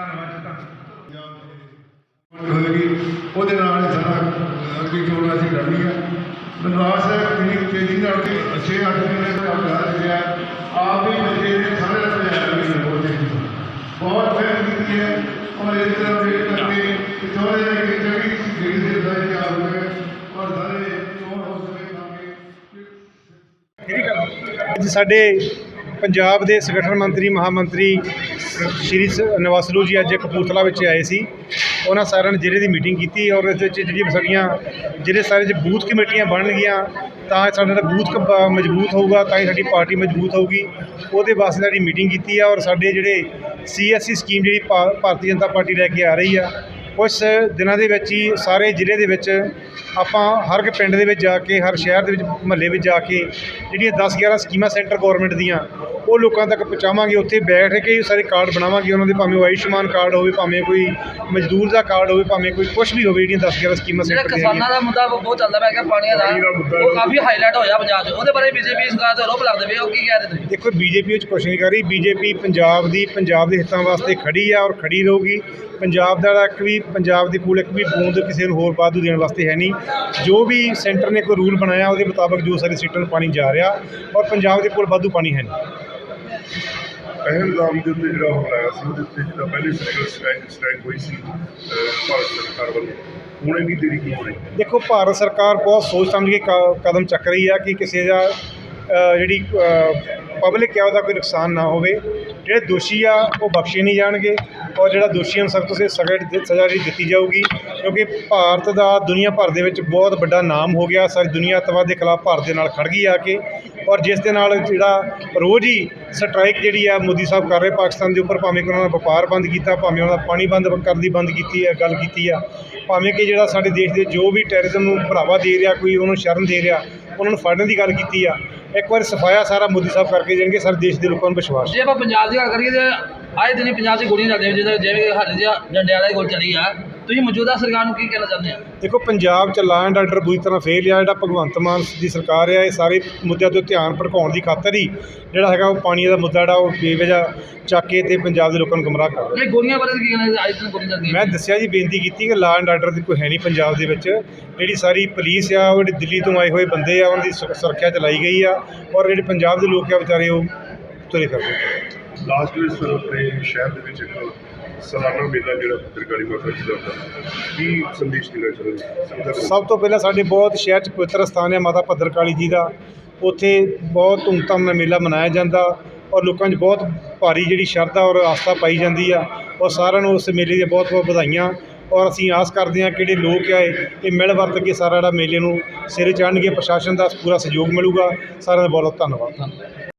ਧੰਨਵਾਦ ਜੀ, ਧੰਨਵਾਦ। ਹੋਵੇਗੀ ਉਹਦੇ ਨਾਲ ਹੀ ਸਾਡਾ ਅਗਲੀ ਚੋਣ ਅਸੀਂ ਕਰਨੀ ਹੈ ਮੈਨੂੰ ਆਸ ਹੈ ਕਿ ਤੇਜ਼ੀ ਨਾਲ ਕਿ 6-8 ਮਹੀਨੇ ਕੰਮ ਕਰ ਰਿਹਾ। ਆਪ ਵੀ ਬੱਚੇ ਨੇ, ਸਾਰੇ ਪੰਜਾਬ ਵਿੱਚ ਬਹੁਤ ਬਹੁਤ ਮਿਹਨਤ ਕੀਤੀ ਹੈ, ਔਰ ਇਸ ਤਰ੍ਹਾਂ ਵੇਟ ਕਰਕੇ ਥੋੜੇ ਜਿਹੇ ਕਿ ਜਿਹੜੀ ਜਿਹੜੀ ਦੇ ਦਾ ਤਿਆਰ ਹੋ ਔਰ ਸਾਰੇ ਚੋਣ ਹੋ ਸਕੇ ਤਾਂ ਕਿ ਸਾਡੇ ਪੰਜਾਬ ਦੇ ਸੰਗਠਨ ਮੰਤਰੀ, ਮਹਾਮੰਤਰੀ ਸ਼੍ਰੀ ਸ- ਨਵਾਸਰੂ ਜੀ ਅੱਜ ਕਪੂਰਥਲਾ ਵਿੱਚ ਆਏ ਸੀ। ਉਹਨਾਂ ਸਾਰਿਆਂ ਨੇ ਜ਼ਿਲ੍ਹੇ ਦੀ ਮੀਟਿੰਗ ਕੀਤੀ ਔਰ ਇਸ ਵਿੱਚ ਜਿਹੜੀਆਂ ਸਾਡੀਆਂ, ਜਿਹੜੇ ਸਾਰੇ ਜੇ ਬੂਥ ਕਮੇਟੀਆਂ ਬਣਨਗੀਆਂ ਤਾਂ ਸਾਡਾ ਜਿਹੜਾ ਬੂਥ ਕ- ਮਜ਼ਬੂਤ ਹੋਊਗਾ, ਤਾਂ ਹੀ ਸਾਡੀ ਪਾਰਟੀ ਮਜ਼ਬੂਤ ਹੋਊਗੀ। ਉਹਦੇ ਵਾਸਤੇ ਸਾਡੀ ਮੀਟਿੰਗ ਕੀਤੀ ਆ ਔਰ ਸਾਡੇ ਜਿਹੜੇ ਸੀਐਸਸੀ ਸਕੀਮ ਜਿਹੜੀ ਭਾ- ਭਾਰਤੀ ਜਨਤਾ ਪਾਰਟੀ ਲੈ ਕੇ ਆ ਰਹੀ ਆ ਕੁਛ ਦਿਨਾਂ ਦੇ ਵਿੱਚ ਹੀ ਸਾਰੇ ਜ਼ਿਲ੍ਹੇ ਦੇ ਵਿੱਚ ਆਪਾਂ ਹਰ ਇੱਕ ਪਿੰਡ ਦੇ ਵਿੱਚ ਜਾ ਕੇ, ਹਰ ਸ਼ਹਿਰ ਦੇ ਵਿੱਚ, ਮਹੱਲੇ ਵਿੱਚ ਜਾ ਕੇ ਜਿਹੜੀਆਂ 10 11 ਸਕੀਮਾਂ ਸੈਂਟਰ ਗਵਰਨਮੈਂਟ ਦੀਆਂ ਉਹ ਲੋਕਾਂ ਤੱਕ ਪਹੁੰਚਾਵਾਂਗੇ ਉੱਥੇ ਬੈਠ ਕੇ ਹੀ ਸਾਰੇ ਕਾਰਡ ਬਣਾਵਾਂਗੇ ਉਹਨਾਂ ਦੇ ਭਾਵੇਂ ਉਹ ਆਯੁਸ਼ਮਾਨ ਕਾਰਡ ਹੋਵੇ ਭਾਵੇਂ ਕੋਈ ਮਜ਼ਦੂਰ ਦਾ ਕਾਰਡ ਹੋਵੇ ਭਾਵੇਂ ਕੋਈ ਕੁਝ ਵੀ ਹੋਵੇ ਜਿਹੜੀਆਂ 10 11 ਸਕੀਮਾਂ ਸੈਂਟਰ ਦੀਆਂ ਕਿਸਾਨਾਂ ਦਾ ਮੁੱਦਾ ਬਹੁਤ ਚੱਲਦਾ ਪਿਆ ਕਿ ਪਾਣੀ ਦਾ ਉਹ ਕਾਫੀ ਹਾਈਲਾਈਟ ਹੋਇਆ ਪੰਜਾਬ 'ਚ। ਉਹਦੇ ਬਾਰੇ ਬੀਜੇਪੀ ਸਰਕਾਰ ਤੇ ਆਰੋਪ ਲੱਗਦੇ ਪਏ ਉਹ ਕੀ ਕਹਿ ਰਹੇ ਤੁਸੀਂ? ਦੇਖੋ ਬੀਜੇਪੀ ਵਿੱਚ ਕੁਛ ਨਹੀਂ ਕਰ ਰਹੀ। ਬੀਜੇਪੀ ਪੰਜਾਬ ਦੀ ਪੰਜਾਬ ਦੇ ਹਿੱਤਾਂ ਵਾਸਤੇ ਖੜੀ ਆ ਔਰ ਖੜੀ ਰਹੂਗੀ। ਪੰਜਾਬ ਦਾ ਇੱਕ ਵੀ ਪੰਜਾਬ ਦੇ ਕੋਲ ਇੱਕ ਵੀ ਬੂੰਦ ਕਿਸੇ ਨੂੰ ਹੋਰ ਵਾਧੂ ਦੇਣ ਵਾਸਤੇ ਹੈ ਨਹੀਂ। ਜੋ ਵੀ ਸੈਂਟਰ ਨੇ ਕੋਈ ਰੂਲ ਬਣਾਇਆ ਉਹਦੇ ਮੁਤਾਬਕ ਜੋ ਸਾਰੇ ਸੀਟਾਂ ਪਾਣੀ ਜਾ ਰਿਹਾ ਔਰ ਪੰਜਾਬ ਦੇ ਕੋਲ ਵਾਧੂ ਪਾਣੀ ਹੈ ਨਹੀਂ। ਪਹਿਲਗਾਮ ਦੇ ਉੱਤੇ ਜਿਹੜਾ ਹਮਲਾ ਸੀ ਉਹਦੇ ਉੱਤੇ ਜਿਹੜਾ ਪਹਿਲੀ ਸਰਕਾਰ ਸਟ੍ਰਾਈਕ ਸਟ੍ਰਾਈਕ ਹੋਈ ਸੀ ਭਾਰਤ ਸਰਕਾਰ ਵੱਲੋਂ। ਹੁਣ ਇੰਨੀ ਦੇਰੀ ਕਿਉਂ ਹੋ ਰਹੀ ਦੇਖੋ ਭਾਰਤ ਸਰਕਾਰ ਬਹੁਤ ਸੋਚ ਸਮਝ ਕੇ ਕ- ਕਦਮ ਚੱਕ ਰਹੀ ਆ ਕਿ ਕਿਸੇ ਦਾ ਅ, ਜਿਹੜੀ ਪਬਲਿਕ ਹੈ ਉਹਦਾ ਕੋਈ ਨੁਕਸਾਨ ਨਾ ਹੋਵੇ। ਜਿਹੜੇ ਦੋਸ਼ੀ ਆ, ਉਹ ਬਖਸ਼ੇ ਨਹੀਂ ਜਾਣਗੇ ਔਰ ਜਿਹੜਾ ਦੋਸ਼ੀਆਂ ਨੂੰ ਸਖਤ ਤੋਂ ਸਖਤ ਸਜ਼ਾ ਸਜ਼ਾ ਜਿਹੜੀ ਦਿੱਤੀ ਜਾਊਗੀ ਕਿਉਂਕਿ ਭਾਰਤ ਦਾ ਦੁਨੀਆ ਭਰ ਦੇ ਵਿੱਚ ਬਹੁਤ ਵੱਡਾ ਨਾਮ ਹੋ ਗਿਆ। ਸਾਰੀ ਦੁਨੀਆ ਅੱਤਵਾਦ ਦੇ ਖਿਲਾਫ ਭਾਰਤ ਦੇ ਨਾਲ ਖੜ ਗਈ ਆ ਕੇ ਔਰ ਜਿਸ ਦੇ ਨਾਲ ਜਿਹੜਾ ਰੋਜ਼ ਹੀ ਸਟ੍ਰਾਈਕ ਜਿਹੜੀ ਆ, ਮੋਦੀ ਸਾਹਿਬ ਕਰ ਰਹੇ ਪਾਕਿਸਤਾਨ ਦੇ ਉੱਪਰ, ਭਾਵੇਂ ਕਿ ਉਹਨਾਂ ਦਾ ਵਪਾਰ ਬੰਦ ਕੀਤਾ, ਭਾਵੇਂ ਉਹਨਾਂ ਦਾ ਪਾਣੀ ਬੰਦ ਕਰਨ ਦੀ ਬੰਦ ਕੀਤੀ ਹੈ ਗੱਲ ਕੀਤੀ ਆ, ਭਾਵੇਂ ਕਿ ਜਿਹੜਾ ਸਾਡੇ ਦੇਸ਼ ਦੇ ਜੋ ਵੀ ਟੈਰਰਿਜ਼ਮ ਨੂੰ ਬੜਾਵਾ ਦੇ ਰਿਹਾ, ਕੋਈ ਉਹਨੂੰ ਸ਼ਰਨ ਦੇ ਰਿਹਾ, ਉਹਨਾਂ ਨੂੰ ਫੜਨ ਦੀ ਗੱਲ ਕੀਤੀ ਆ ਇੱਕ ਵਾਰ ਸਫਾਇਆ ਸਾਰਾ ਮੋਦੀ ਸਾਹਿਬ ਕਰਕੇ ਜਾਣਗੇ, ਸਾਰੇ, ਦੇਸ਼ ਦੇ ਲੋਕਾਂ ਨੂੰ ਵਿਸ਼ਵਾਸ। ਜੇ ਆਪਾਂ ਪੰਜਾਬ ਦੀ ਗੱਲ ਕਰੀਏ ਤਾਂ ਆਏ ਦਿਨੀ ਪੰਜਾਬ 'ਚ ਗੋਲੀਆਂ ਚੱਲਦੀਆਂ ਜਿਵੇਂ ਸਾਡੇ ਜਿਹਾ ਜੰਡਿਆਲਾ ਦੀ ਗੋਲੀ ਚੱਲੀ ਆ ਤੁਸੀਂ ਮੌਜੂਦਾ ਸਰਕਾਰ ਨੂੰ ਕੀ ਕਹਿਣਾ ਚਾਹੁੰਦੇ ਆ ਦੇਖੋ ਪੰਜਾਬ ਚ ਲਾਅ ਐਂਡ ਆਰਡਰ ਬੁਰੀ ਤਰ੍ਹਾਂ ਫੇਲ ਆ ਜਿਹੜਾ ਭਗਵੰਤ ਮਾਨ ਦੀ ਸਰਕਾਰ ਆ ਇਹ ਸਾਰੇ ਮੁੱਦਿਆਂ ਤੋਂ ਧਿਆਨ ਭਟਕਾਉਣ ਦੀ ਖਾਤਰ ਹੀ ਜਿਹੜਾ ਹੈਗਾ ਉਹ ਪਾਣੀ ਦਾ ਮੁੱਦਾ ਜਿਹੜਾ ਉਹ ਬੇਵਜ੍ਹਾ ਚੱਕ ਕੇ ਤੇ ਪੰਜਾਬ ਦੇ ਲੋਕਾਂ ਨੂੰ ਗੁੰਮਰਾਹ ਕਰ ਰਿਹਾ। ਇਹ ਗੋਲੀਆਂ ਬਾਰੇ ਕੀ ਕਹਿਣਾ ਆਏ ਦਿਨ ਗੋਲੀਆਂ ਚੱਲਦੀਆਂ ਮੈਂ ਦੱਸਿਆ ਜੀ ਬੇਨਤੀ ਕੀਤੀ ਕਿ ਲਾਅ ਐਂਡ ਆਰਡਰ ਦੀ ਕੋਈ ਹੈ ਨਹੀਂ ਪੰਜਾਬ ਦੇ ਵਿੱਚ। ਜਿਹੜੀ ਸਾਰੀ ਪੁਲਿਸ ਆ ਉਹ ਜਿਹੜੀ ਦਿੱਲੀ ਤੋਂ ਆਏ ਹੋਏ ਬੰਦੇ ਆ ਉਹਨਾਂ ਦੀ ਸੁ- ਸੁਰੱਖਿਆ ਚਲਾਈ ਗਈ ਆ ਔਰ ਜਿਹੜੇ ਪੰਜਾਬ ਦੇ ਲੋਕ ਆ ਵਿਚਾਰੇ ਉਹ ਤੁਰੇ ਫਿਰਦੇ ਲਾਸਟ ਵਿੱਚ ਆਪਣੇ ਸ਼ਹਿਰ ਦੇ ਵਿੱਚ ਇੱਕ ਸਾਲਾਨਾ ਮੇਲਾ ਜਿਹੜਾ ਪੱਤਰਕਾਰੀ ਮਾਤਾ ਜੀ ਦਾ ਹੁੰਦਾ, ਕੀ ਸੰਦੇਸ਼ ਦੇਣਾ ਚਾਹੁੰਦੇ ਹੋ? ਸਭ ਤੋਂ ਪਹਿਲਾਂ ਸਾਡੇ ਬਹੁਤ ਸ਼ਹਿਰ 'ਚ ਪਵਿੱਤਰ ਸਥਾਨ ਹੈ ਮਾਤਾ ਭੱਦਰਕਾਲੀ ਜੀ ਦਾ। ਉੱਥੇ ਬਹੁਤ ਧੂਮਧਾਮ ਨਾਲ ਮੇਲਾ ਮਨਾਇਆ ਜਾਂਦਾ ਔਰ ਲੋਕਾਂ 'ਚ ਬਹੁਤ ਭਾਰੀ ਜਿਹੜੀ ਸ਼ਰਧਾ ਔਰ ਆਸਥਾ ਪਾਈ ਜਾਂਦੀ ਆ ਔਰ ਸਾਰਿਆਂ ਨੂੰ ਉਸ ਮੇਲੇ ਦੀਆਂ ਬਹੁਤ ਬਹੁਤ ਵਧਾਈਆਂ ਔਰ ਅਸੀਂ ਆਸ ਕਰਦੇ ਹਾਂ ਕਿ ਜਿਹੜੇ ਲੋਕ ਆਏ, ਇਹ ਮਿਲ ਵਰਤ ਕੇ ਸਾਰਾ ਜਿਹੜਾ ਮੇਲੇ ਨੂੰ ਸਿਰੇ ਚੜ੍ਹਨਗੇ, ਪ੍ਰਸ਼ਾਸਨ ਦਾ ਪੂਰਾ ਸਹਿਯੋਗ ਮਿਲੂਗਾ। ਸਾਰਿਆਂ ਦਾ ਬਹੁਤ ਬਹੁਤ ਧੰਨਵਾਦ।